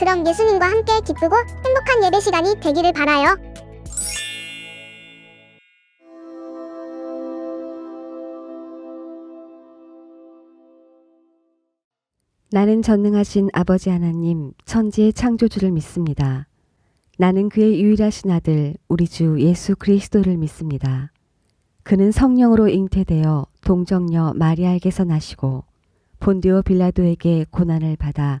그럼 예수님과 함께 기쁘고 행복한 예배 시간이 되기를 바라요. 나는 전능하신 아버지 하나님, 천지의 창조주를 믿습니다. 나는 그의 유일하신 아들, 우리 주 예수 그리스도를 믿습니다. 그는 성령으로 잉태되어 동정녀 마리아에게서 나시고 본디오 빌라도에게 고난을 받아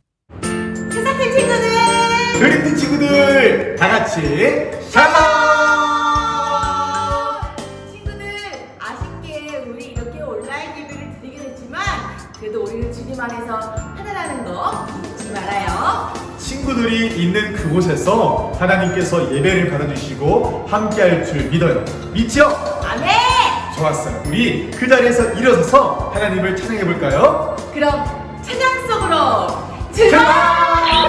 세상의 친구들 다 같이 샬롬 친구들 아쉽게 우리 이렇게 온라인 예배를 드리게 됐지만 그래도 우리는 주님 안에서 하나라는 거 잊지 말아요. 친구들이 있는 그곳에서 하나님께서 예배를 받아주시고 함께할 줄 믿어요. 믿죠? 아멘! 좋았어요. 우리 그 자리에서 일어서서 하나님을 찬양해 볼까요? 그럼 찬양 속으로 들어 하나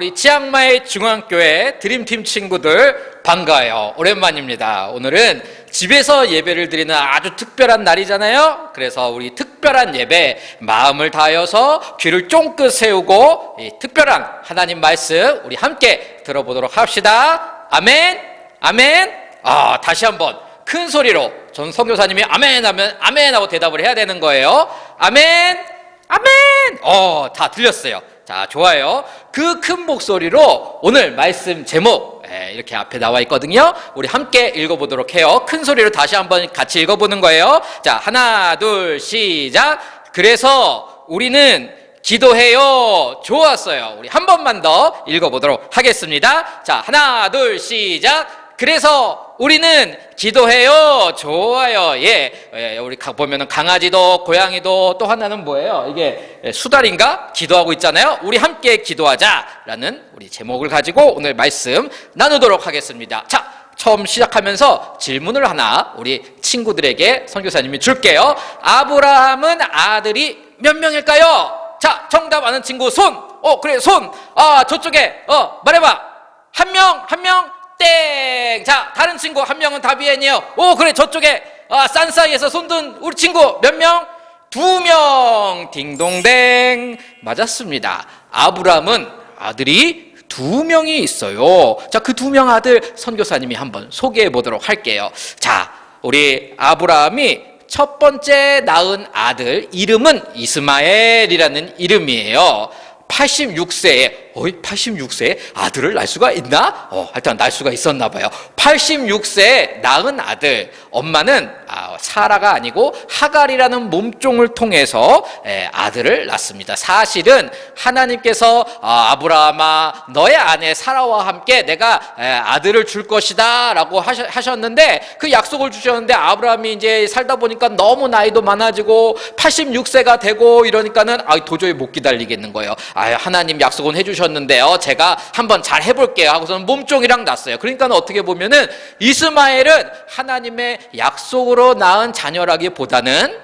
우리 지양마의 중앙교회 드림팀 친구들 반가워요. 오랜만입니다. 오늘은 집에서 예배를 드리는 아주 특별한 날이잖아요. 그래서 우리 특별한 예배 마음을 다하여서 귀를 쫑긋 세우고 이 특별한 하나님 말씀 우리 함께 들어보도록 합시다. 아멘. 아멘. 아, 다시 한번 큰 소리로 전 선교사님이 아멘 하면 아멘 하고 대답을 해야 되는 거예요. 아멘. 아멘! 어, 다 들렸어요. 자, 좋아요. 그 큰 목소리로 오늘 말씀 제목, 예, 이렇게 앞에 나와 있거든요. 우리 함께 읽어보도록 해요. 큰 소리로 다시 한번 같이 읽어보는 거예요. 자, 하나, 둘, 시작. 그래서 우리는 기도해요. 좋았어요. 우리 한 번만 더 읽어보도록 하겠습니다. 자, 하나, 둘, 시작. 그래서 우리는 기도해요. 좋아요. 예. 예, 우리 가- 보면은 강아지도 고양이도 또 하나는 뭐예요? 이게 수달인가? 기도하고 있잖아요. 우리 함께 기도하자라는 우리 제목을 가지고 오늘 말씀 나누도록 하겠습니다. 자, 처음 시작하면서 질문을 하나 우리 친구들에게 선교사님이 줄게요. 아브라함은 아들이 몇 명일까요? 자, 정답 아는 친구 손. 어, 그래, 손. 아, 저쪽에. 어, 말해봐. 한 명, 한 명, 땡! 자, 다른 친구 한 명은 다비엔이에요. 오, 그래, 저쪽에, 아, 싼 사이에서 손든 우리 친구 몇 명? 두 명! 딩동댕! 맞았습니다. 아브람은 아들이 두 명이 있어요. 자, 그 두 명 아들 선교사님이 한번 소개해 보도록 할게요. 자, 우리 아브라함이 첫 번째 낳은 아들 이름은 이스마엘이라는 이름이에요. 86세에, 어이, 86세에 아들을 낳을 수가 있나? 어, 하여튼 낳을 수가 있었나 봐요. 86세에 낳은 아들, 엄마는 아, 사라가 아니고 하갈이라는 몸종을 통해서 예, 아들을 낳습니다. 사실은 하나님께서 아, 아브라함아, 너의 아내 사라와 함께 내가 예, 아들을 줄 것이다 라고 하셨- 하셨는데 그 약속을 주셨는데 아브라함이 이제 살다 보니까 너무 나이도 많아지고 86세가 되고 이러니까는 아, 도저히 못 기다리겠는 거예요. 아, 하나님 약속은 해주셨는데요. 제가 한번 잘 해볼게요. 하고서는 몸종이랑 났어요. 그러니까는 어떻게 보면은 이스마엘은 하나님의 약속으로 낳은 자녀라기보다는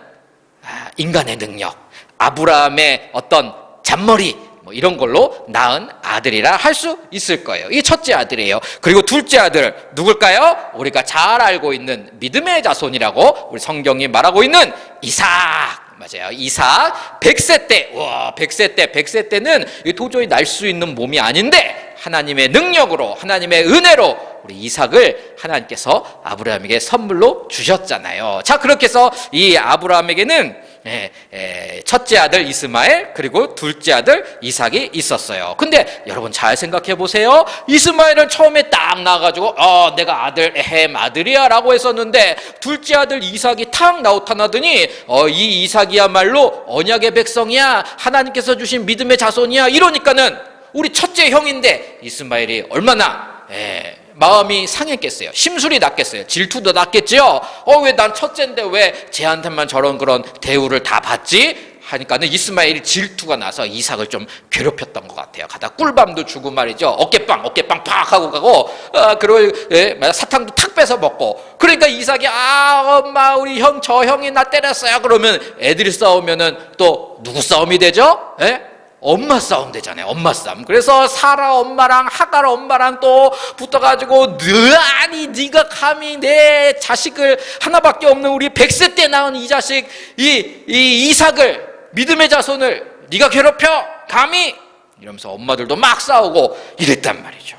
아, 인간의 능력, 아브라함의 어떤 잔머리, 뭐 이런 걸로 낳은 아들이라 할 수 있을 거예요. 이게 첫째 아들이에요. 그리고 둘째 아들 누굴까요? 우리가 잘 알고 있는 믿음의 자손이라고 우리 성경이 말하고 있는 이삭. 맞아요. 이삭 100세 때, 와, 100세 때, 100세 때는 이 도저히 날 수 있는 몸이 아닌데 하나님의 능력으로, 하나님의 은혜로 우리 이삭을 하나님께서 아브라함에게 선물로 주셨잖아요. 자, 그렇게 해서 이 아브라함에게는 예, 예, 첫째 아들 이스마엘 그리고 둘째 아들 이삭이 있었어요. 근데 여러분 잘 생각해 보세요. 이스마엘은 처음에 딱 나와가지고 어 내가 아들 에헴 아들이야라고 했었는데 둘째 아들 이삭이 탁 나타나더니 어 이 이삭이야말로 언약의 백성이야 하나님께서 주신 믿음의 자손이야 이러니까는 우리 첫째 형인데 이스마엘이 얼마나 예, 마음이 상했겠어요. 심술이 났겠어요. 질투도 났겠죠. 어, 왜 난 첫째인데 왜 쟤한테만 저런 그런 대우를 다 받지? 하니까는 이스마엘이 질투가 나서 이삭을 좀 괴롭혔던 것 같아요. 가다 꿀밤도 주고 말이죠. 어깨빵, 어깨빵 팍 하고 가고, 아, 그리고 예, 사탕도 탁 뺏어 먹고. 그러니까 이삭이 아, 엄마, 우리 형, 저 형이 나 때렸어요. 그러면 애들이 싸우면은 또 누구 싸움이 되죠? 예? 엄마 싸움 되잖아요. 엄마 싸움. 그래서 사라 엄마랑 하갈 엄마랑 또 붙어가지고 너 아니 네가 감히 내 자식을 하나밖에 없는 우리 백세 때 낳은 이 자식 이, 이 이삭을 믿음의 자손을 네가 괴롭혀 감히 이러면서 엄마들도 막 싸우고 이랬단 말이죠.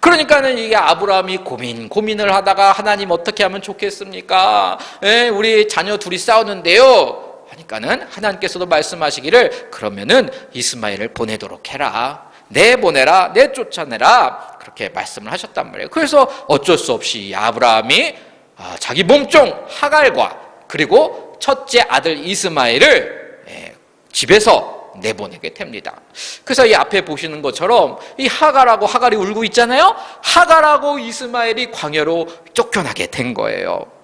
그러니까는 이게 아브라함이 고민 고민을 하다가 하나님 어떻게 하면 좋겠습니까? 예, 우리 자녀 둘이 싸우는데요. 하니까는 하나님께서도 말씀하시기를 그러면은 이스마엘을 보내도록 해라. 내 보내라, 내 쫓아내라. 그렇게 말씀을 하셨단 말이에요. 그래서 어쩔 수 없이 이 아브라함이 아, 자기 몸종 하갈과 그리고 첫째 아들 이스마엘을 예, 집에서 내보내게 됩니다. 그래서 이 앞에 보시는 것처럼 이 하갈하고 하갈이 울고 있잖아요. 하갈하고 이스마엘이 광야로 쫓겨나게 된 거예요.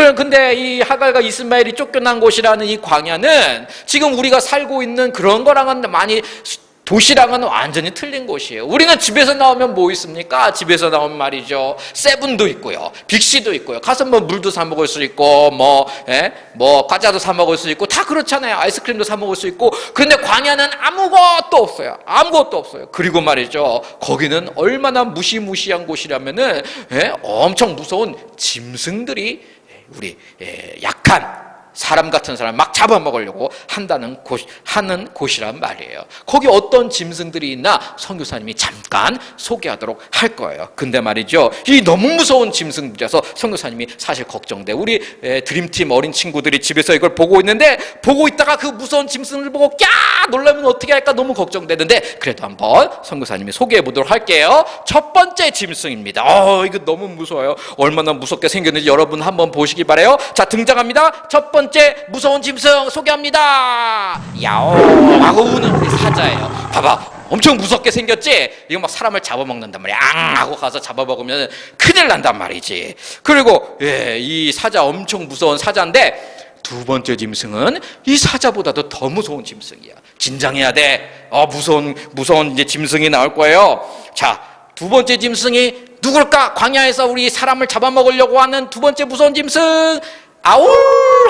그럼 근데 이 하갈과 이스마엘이 쫓겨난 곳이라는 이 광야는 지금 우리가 살고 있는 그런 거랑은 많이 수- 도시락은 완전히 틀린 곳이에요. 우리는 집에서 나오면 뭐 있습니까? 집에서 나오면 말이죠. 세븐도 있고요. 빅시도 있고요. 가서 뭐 물도 사 먹을 수 있고, 뭐, 예? 뭐, 과자도 사 먹을 수 있고, 다 그렇잖아요. 아이스크림도 사 먹을 수 있고. 그런데 광야는 아무것도 없어요. 아무것도 없어요. 그리고 말이죠. 거기는 얼마나 무시무시한 곳이라면은, 예? 엄청 무서운 짐승들이 우리 예, 약한 사람 같은 사람 막 잡아먹으려고 한다는 곳, 하는 곳이란 말이에요. 거기 어떤 짐승들이 있나 선교사님이 잠깐 소개하도록 할 거예요. 근데 말이죠. 이 너무 무서운 짐승들이라서 선교사님이 사실 걱정돼. 우리 에, 드림팀 어린 친구들이 집에서 이걸 보고 있는데 보고 있다가 그 무서운 짐승을 보고 꺄 놀라면 어떻게 할까 너무 걱정되는데 그래도 한번 선교사님이 소개해 보도록 할게요. 첫 번째 짐승입니다. 어, 이거 너무 무서워요. 얼마나 무섭게 생겼는지 여러분 한번 보시기 바래요. 자, 등장합니다. 첫 번째 무서운 짐승 소개합니다. 야옹 하고 우는 사자예요. 봐봐. 엄청 무섭게 생겼지? 이거 막 사람을 잡아먹는단 말이야. 앙! 하고 가서 잡아먹으면 큰일 난단 말이지. 그리고, 예, 이 사자 엄청 무서운 사자인데, 두 번째 짐승은 이 사자보다도 더 무서운 짐승이야. 긴장해야 돼. 어, 무서운, 무서운 이제 짐승이 나올 거예요. 자, 두 번째 짐승이 누굴까? 광야에서 우리 사람을 잡아먹으려고 하는 두 번째 무서운 짐승. 아울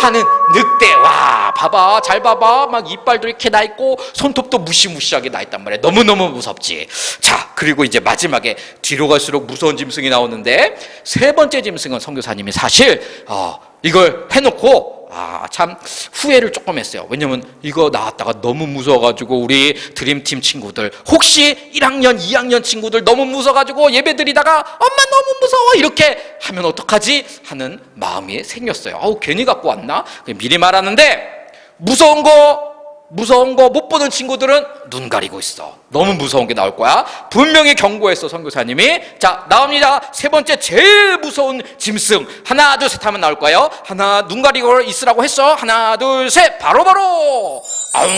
하는 늑대. 와 봐봐. 잘 봐봐. 막 이빨도 이렇게 나 있고 손톱도 무시무시하게 나 있단 말이야. 너무너무 무섭지. 자 그리고 이제 마지막에 뒤로 갈수록 무서운 짐승이 나오는데 세 번째 짐승은 선교사님이 사실 어, 이걸 해놓고 아, 참 후회를 조금 했어요. 왜냐면 이거 나왔다가 너무 무서워가지고 우리 드림팀 친구들 혹시 1학년, 2학년 친구들 너무 무서워가지고 예배 드리다가 엄마 너무 무서워 이렇게 하면 어떡하지 하는 마음이 생겼어요. 아우 괜히 갖고 왔나? 미리 말하는데 무서운 거 무서운 거 못 보는 친구들은 눈 가리고 있어. 너무 무서운 게 나올 거야. 분명히 경고했어, 선교사님이. 자, 나옵니다. 세 번째 제일 무서운 짐승. 하나, 둘, 셋 하면 나올 거예요. 하나, 눈 가리고 있으라고 했어. 하나, 둘, 셋. 바로바로. 아웅,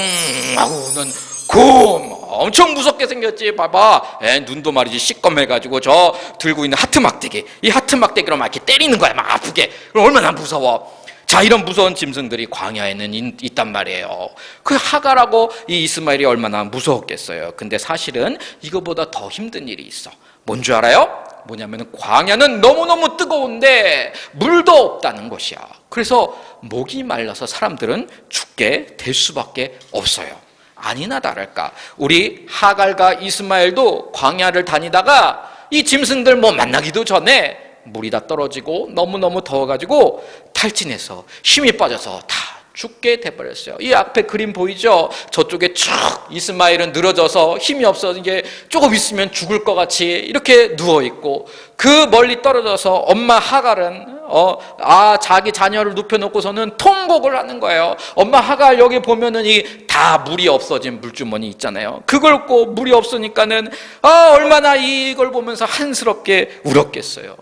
하고는 곰. 엄청 무섭게 생겼지. 봐봐. 에, 눈도 말이지 시꺼매가지고 저 들고 있는 하트 막대기. 이 하트 막대기로 막 이렇게 때리는 거야. 막 아프게. 그럼 얼마나 무서워. 자, 이런 무서운 짐승들이 광야에는 있- 있단 말이에요. 그 하가라고 이 이스마엘이 얼마나 무서웠겠어요. 근데 사실은 이거보다 더 힘든 일이 있어. 뭔 줄 알아요? 뭐냐면 광야는 너무너무 뜨거운데 물도 없다는 것이야. 그래서 목이 말라서 사람들은 죽게 될 수밖에 없어요. 아니나 다를까. 우리 하갈과 이스마엘도 광야를 다니다가 이 짐승들 뭐 만나기도 전에 물이 다 떨어지고 너무너무 더워가지고 탈진해서 힘이 빠져서 다 죽게 돼버렸어요. 이 앞에 그림 보이죠? 저쪽에 쭉 이스마엘은 늘어져서 힘이 없어 이게 조금 있으면 죽을 것 같이 이렇게 누워 있고 그 멀리 떨어져서 엄마 하갈은 어, 아 자기 자녀를 눕혀놓고서는 통곡을 하는 거예요. 엄마 하갈 여기 보면은 이 다 물이 없어진 물주머니 있잖아요. 그걸 꼭 물이 없으니까는 아 얼마나 이걸 보면서 한스럽게 울었겠어요.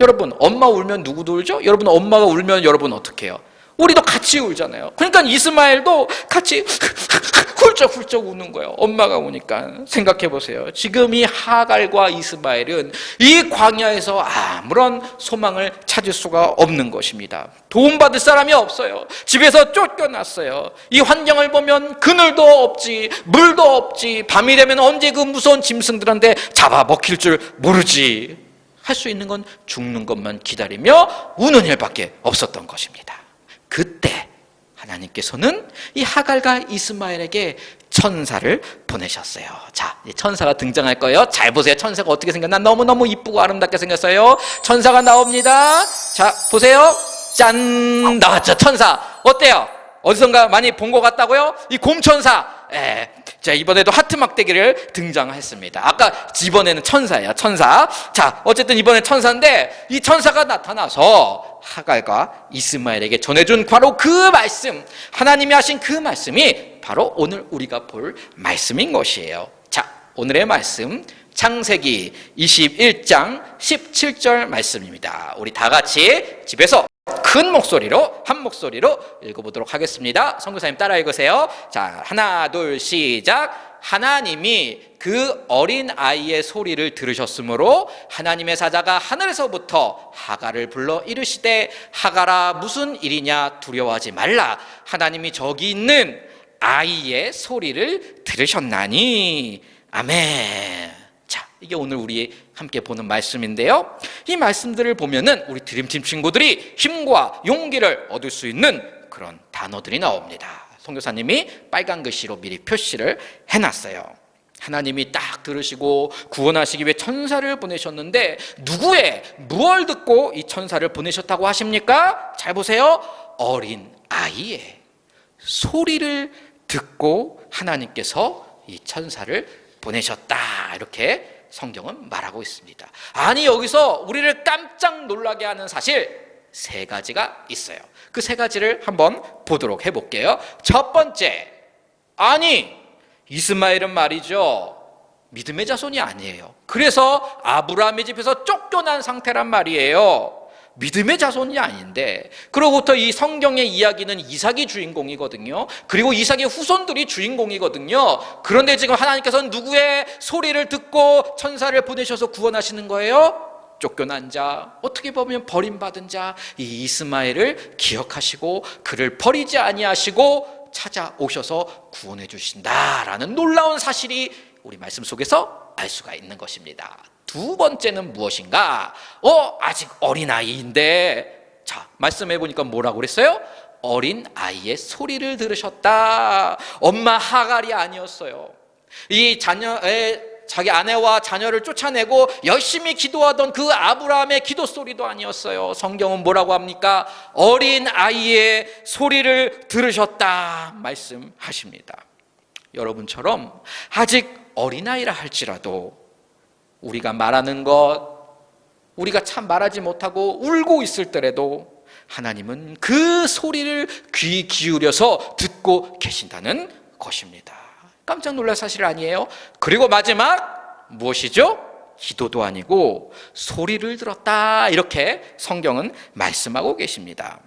여러분, 엄마 울면 누구도 울죠? 여러분, 엄마가 울면 여러분 어떻게 해요? 우리도 같이 울잖아요. 그러니까 이스마엘도 같이 훌쩍훌쩍 우는 거예요. 엄마가 우니까. 생각해 보세요. 지금 이 하갈과 이스마엘은 이 광야에서 아무런 소망을 찾을 수가 없는 것입니다. 도움받을 사람이 없어요. 집에서 쫓겨났어요. 이 환경을 보면 그늘도 없지, 물도 없지, 밤이 되면 언제 그 무서운 짐승들한테 잡아먹힐 줄 모르지. 할 수 있는 건 죽는 것만 기다리며 우는 일밖에 없었던 것입니다. 그때 하나님께서는 이 하갈과 이스마엘에게 천사를 보내셨어요. 자, 이 천사가 등장할 거예요. 잘 보세요. 천사가 어떻게 생겼나? 너무너무 이쁘고 아름답게 생겼어요. 천사가 나옵니다. 자, 보세요. 짠! 나왔죠. 천사. 어때요? 어디선가 많이 본 것 같다고요? 이 곰천사. 예. 자, 이번에도 하트 막대기를 등장했습니다. 아까 이번에는 천사예요. 천사. 자, 어쨌든 이번에 천사인데 이 천사가 나타나서 하갈과 이스마엘에게 전해준 바로 그 말씀, 하나님이 하신 그 말씀이 바로 오늘 우리가 볼 말씀인 것이에요. 자, 오늘의 말씀 창세기 21장 17절 말씀입니다. 우리 다 같이 집에서 큰 목소리로 한 목소리로 읽어보도록 하겠습니다. 선교사님 따라 읽으세요. 자, 하나, 둘, 시작. 하나님이 그 어린 아이의 소리를 들으셨으므로 하나님의 사자가 하늘에서부터 하가를 불러 이르시되 하가라 무슨 일이냐 두려워하지 말라. 하나님이 저기 있는 아이의 소리를 들으셨나니 아멘. 자, 이게 오늘 우리 함께 보는 말씀인데요. 이 말씀들을 보면은 우리 드림팀 친구들이 힘과 용기를 얻을 수 있는 그런 단어들이 나옵니다. 송교사님이 빨간 글씨로 미리 표시를 해놨어요. 하나님이 딱 들으시고 구원하시기 위해 천사를 보내셨는데 누구의 무얼 듣고 이 천사를 보내셨다고 하십니까? 잘 보세요. 어린 아이의 소리를 듣고 하나님께서 이 천사를 보내셨다. 이렇게 성경은 말하고 있습니다. 아니, 여기서 우리를 깜짝 놀라게 하는 사실 세 가지가 있어요. 그 세 가지를 한번 보도록 해볼게요. 첫 번째, 아니, 이스마엘은 말이죠. 믿음의 자손이 아니에요. 그래서 아브라함의 집에서 쫓겨난 상태란 말이에요. 믿음의 자손이 아닌데 그로부터 이 성경의 이야기는 이삭이 주인공이거든요. 그리고 이삭의 후손들이 주인공이거든요. 그런데 지금 하나님께서는 누구의 소리를 듣고 천사를 보내셔서 구원하시는 거예요? 쫓겨난 자, 어떻게 보면 버림받은 자, 이 이스마엘을 기억하시고 그를 버리지 아니하시고 찾아오셔서 구원해 주신다라는 놀라운 사실이 우리 말씀 속에서 알 수가 있는 것입니다. 두 번째는 무엇인가? 어, 아직 어린아이인데. 자, 말씀해 보니까 뭐라고 그랬어요? 어린 아이의 소리를 들으셨다. 엄마 하갈이 아니었어요. 이 자녀의 자기 아내와 자녀를 쫓아내고 열심히 기도하던 그 아브라함의 기도 소리도 아니었어요. 성경은 뭐라고 합니까? 어린 아이의 소리를 들으셨다 말씀하십니다. 여러분처럼 아직 어린아이라 할지라도 우리가 말하는 것, 우리가 참 말하지 못하고 울고 있을 때라도 하나님은 그 소리를 귀 기울여서 듣고 계신다는 것입니다. 깜짝 놀랄 사실 아니에요? 그리고 마지막 무엇이죠? 기도도 아니고 소리를 들었다. 이렇게 성경은 말씀하고 계십니다.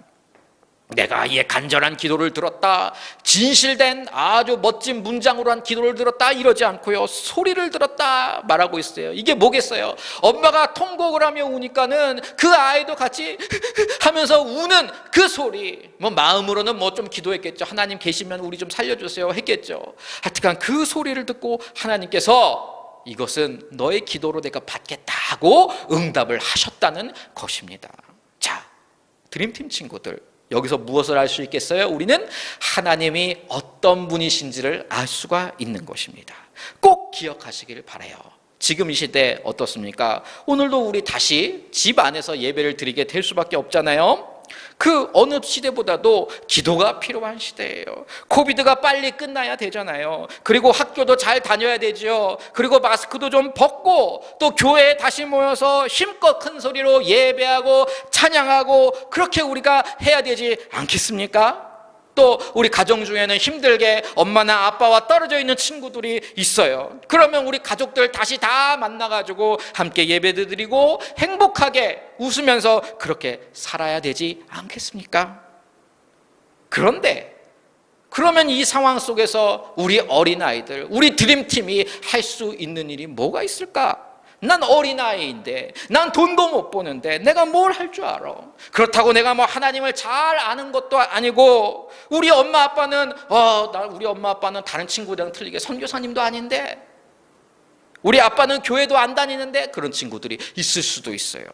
내가 이의 간절한 기도를 들었다. 진실된 아주 멋진 문장으로 한 기도를 들었다. 이러지 않고요. 소리를 들었다. 말하고 있어요. 이게 뭐겠어요? 엄마가 통곡을 하며 우니까는 그 아이도 같이 하면서 우는 그 소리. 뭐 마음으로는 뭐 좀 기도했겠죠. 하나님 계시면 우리 좀 살려주세요. 했겠죠. 하여튼간 그 소리를 듣고 하나님께서 이것은 너의 기도로 내가 받겠다 하고 응답을 하셨다는 것입니다. 자, 드림팀 친구들. 여기서 무엇을 알 수 있겠어요? 우리는 하나님이 어떤 분이신지를 알 수가 있는 것입니다. 꼭 기억하시길 바래요. 지금 이 시대 어떻습니까? 오늘도 우리 다시 집 안에서 예배를 드리게 될 수밖에 없잖아요. 그 어느 시대보다도 기도가 필요한 시대예요. 코비드가 빨리 끝나야 되잖아요. 그리고 학교도 잘 다녀야 되죠. 그리고 마스크도 좀 벗고 또 교회에 다시 모여서 힘껏 큰 소리로 예배하고 찬양하고 그렇게 우리가 해야 되지 않겠습니까? 또 우리 가정 중에는 힘들게 엄마나 아빠와 떨어져 있는 친구들이 있어요. 그러면 우리 가족들 다시 다 만나가지고 함께 예배도 드리고 행복하게 웃으면서 그렇게 살아야 되지 않겠습니까? 그런데 그러면 이 상황 속에서 우리 어린아이들, 우리 드림팀이 할 수 있는 일이 뭐가 있을까? 난 어린아이인데, 난 돈도 못 버는데, 내가 뭘 할 줄 알아? 그렇다고 내가 뭐 하나님을 잘 아는 것도 아니고, 우리 엄마 아빠는, 어, 나, 우리 엄마 아빠는 다른 친구들이랑 틀리게 선교사님도 아닌데, 우리 아빠는 교회도 안 다니는데, 그런 친구들이 있을 수도 있어요.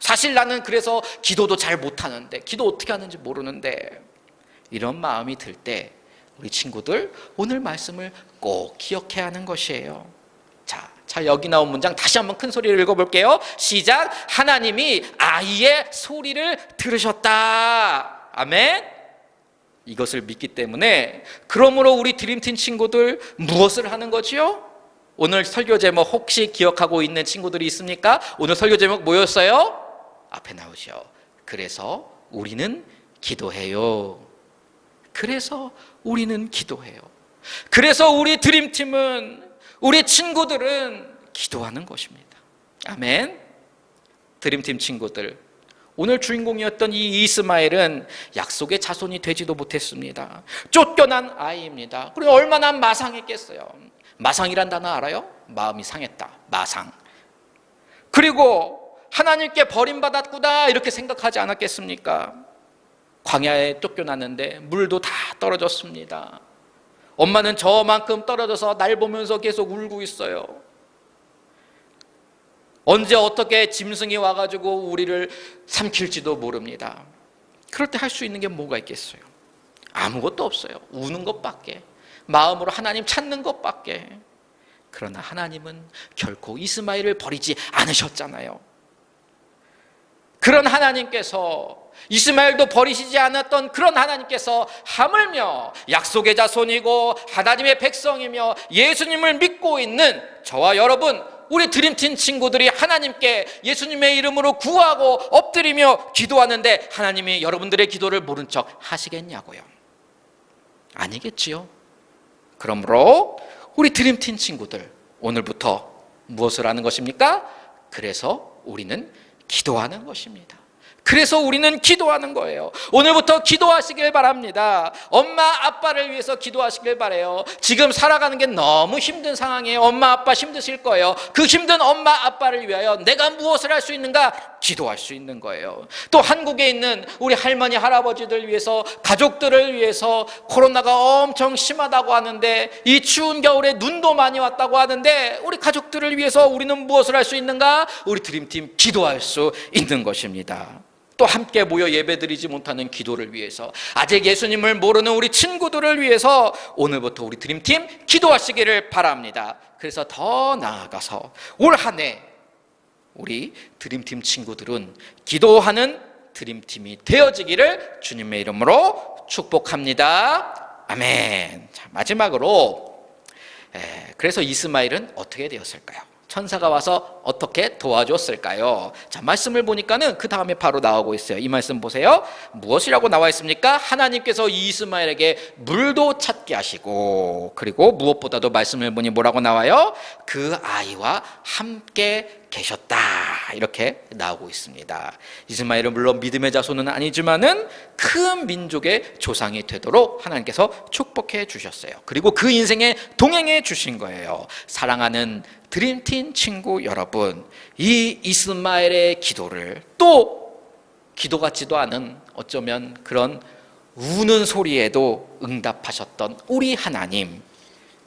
사실 나는 그래서 기도도 잘 못하는데, 기도 어떻게 하는지 모르는데, 이런 마음이 들 때, 우리 친구들, 오늘 말씀을 꼭 기억해야 하는 것이에요. 자, 자, 여기 나온 문장 다시 한번 큰 소리를 읽어볼게요. 시작. 하나님이 아이의 소리를 들으셨다. 아멘. 이것을 믿기 때문에 그러므로 우리 드림팀 친구들 무엇을 하는 거지요? 오늘 설교 제목 혹시 기억하고 있는 친구들이 있습니까? 오늘 설교 제목 뭐였어요? 앞에 나오죠. 그래서 우리는 기도해요. 그래서 우리는 기도해요. 그래서 우리 드림팀은 우리 친구들은 기도하는 것입니다. 아멘. 드림팀 친구들. 오늘 주인공이었던 이 이스마엘은 약속의 자손이 되지도 못했습니다. 쫓겨난 아이입니다. 그리고 얼마나 마상했겠어요. 마상이란 단어 알아요? 마음이 상했다. 마상. 그리고 하나님께 버림받았구나 이렇게 생각하지 않았겠습니까? 광야에 쫓겨났는데 물도 다 떨어졌습니다. 엄마는 저만큼 떨어져서 날 보면서 계속 울고 있어요. 언제 어떻게 짐승이 와가지고 우리를 삼킬지도 모릅니다. 그럴 때 할 수 있는 게 뭐가 있겠어요? 아무것도 없어요. 우는 것밖에. 마음으로 하나님 찾는 것밖에. 그러나 하나님은 결코 이스마엘을 버리지 않으셨잖아요. 그런 하나님께서 이스마엘도 버리시지 않았던 그런 하나님께서 하물며 약속의 자손이고 하나님의 백성이며 예수님을 믿고 있는 저와 여러분 우리 드림팀 친구들이 하나님께 예수님의 이름으로 구하고 엎드리며 기도하는데 하나님이 여러분들의 기도를 모른 척 하시겠냐고요. 아니겠지요. 그러므로 우리 드림팀 친구들 오늘부터 무엇을 하는 것입니까? 그래서 우리는 기도하는 것입니다. 그래서 우리는 기도하는 거예요. 오늘부터 기도하시길 바랍니다. 엄마, 아빠를 위해서 기도하시길 바래요. 지금 살아가는 게 너무 힘든 상황이에요. 엄마, 아빠 힘드실 거예요. 그 힘든 엄마, 아빠를 위하여 내가 무엇을 할 수 있는가? 기도할 수 있는 거예요. 또 한국에 있는 우리 할머니, 할아버지들 위해서, 가족들을 위해서 코로나가 엄청 심하다고 하는데 이 추운 겨울에 눈도 많이 왔다고 하는데 우리 가족들을 위해서 우리는 무엇을 할 수 있는가? 우리 드림팀 기도할 수 있는 것입니다. 또 함께 모여 예배드리지 못하는 기도를 위해서 아직 예수님을 모르는 우리 친구들을 위해서 오늘부터 우리 드림팀 기도하시기를 바랍니다. 그래서 더 나아가서 올 한 해 우리 드림팀 친구들은 기도하는 드림팀이 되어지기를 주님의 이름으로 축복합니다. 아멘. 자, 마지막으로 에, 그래서 이스마엘은 어떻게 되었을까요? 천사가 와서 어떻게 도와줬을까요? 자, 말씀을 보니까는 그 다음에 바로 나오고 있어요. 이 말씀 보세요. 무엇이라고 나와 있습니까? 하나님께서 이스마엘에게 물도 찾게 하시고, 그리고 무엇보다도 말씀을 보니 뭐라고 나와요? 그 아이와 함께 계셨다. 이렇게 나오고 있습니다. 이스마엘은 물론 믿음의 자손은 아니지만은 큰 민족의 조상이 되도록 하나님께서 축복해 주셨어요. 그리고 그 인생에 동행해 주신 거예요. 사랑하는 드림팀 친구 여러분, 이 이스마엘의 기도를 또 기도 같지도 않은 어쩌면 그런 우는 소리에도 응답하셨던 우리 하나님,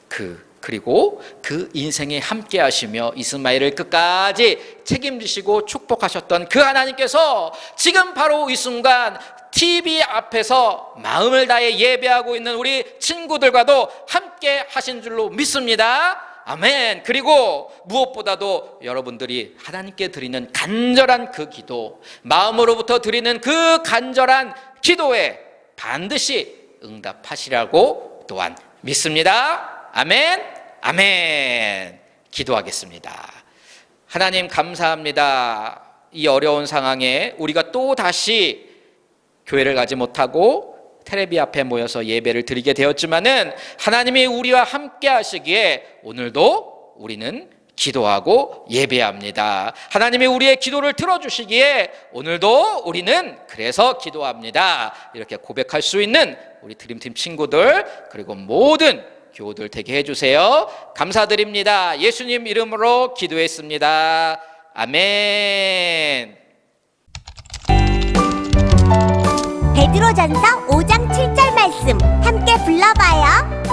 그 그리고 그 인생에 함께 하시며 이스마엘을 끝까지 책임지시고 축복하셨던 그 하나님께서 지금 바로 이 순간 TV 앞에서 마음을 다해 예배하고 있는 우리 친구들과도 함께 하신 줄로 믿습니다. 아멘. 그리고 무엇보다도 여러분들이 하나님께 드리는 간절한 그 기도, 마음으로부터 드리는 그 간절한 기도에 반드시 응답하시라고 또한 믿습니다. 아멘. 아멘. 기도하겠습니다. 하나님 감사합니다. 이 어려운 상황에 우리가 또 다시 교회를 가지 못하고 테레비 앞에 모여서 예배를 드리게 되었지만은 하나님이 우리와 함께 하시기에 오늘도 우리는 기도하고 예배합니다. 하나님이 우리의 기도를 들어주시기에 오늘도 우리는 그래서 기도합니다. 이렇게 고백할 수 있는 우리 드림팀 친구들 그리고 모든 교우들 되게 해주세요. 감사드립니다. 예수님 이름으로 기도했습니다. 아멘. 베드로전서 5장 7절 말씀 함께 불러봐요.